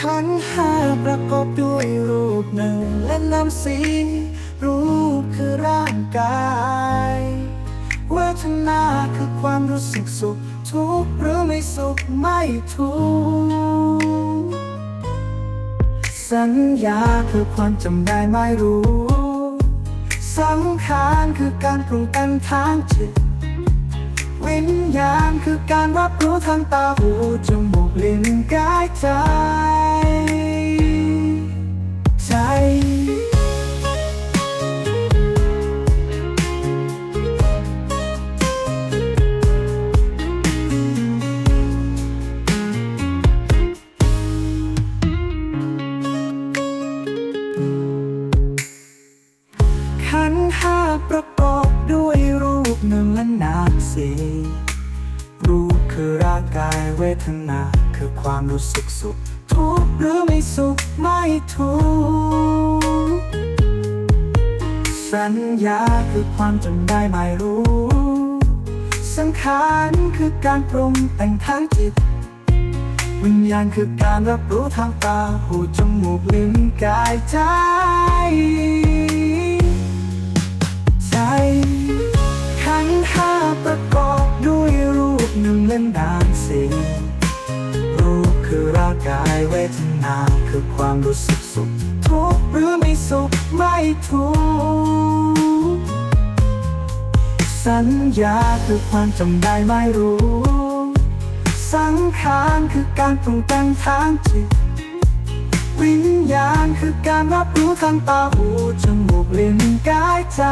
ขันห้าประกอบด้วยรูปหนึ่งและนามสีรูปคือร่างกายเวทนาคือความรู้สึกสุข ทุกข์หรือไม่สุขไม่ทุกข์สัญญาคือความจำได้ไม่รู้ สังขารคือการปรุงแต่งทางจิต วิญญาณคือการรับรู้ทางตาหูจมูกลิ้นกายใจ ร่างกายเวทนา คือความรู้สึกสุข ทุกข์หรือไม่สุขไม่ทุกข์สัญญาคือความจำได้ไม่รู้ สังขารคือการปรุงแต่งทางจิต วิญญาณคือการรับรู้ทางตา หูจมูกลิ้นกายใจ ปหนึ่านสีรูปคือร่างกายเวทนาคือความรู้สึกสุขทุกข์หรือไม่สุขไม่ทุกข์สัญญาคือความจำได้ไม่รู้ สังขารคือการปรุงแต่งทางจิต วิญญาณคือการรับรู้ทางตาหูจมูกลิ้นกายใจ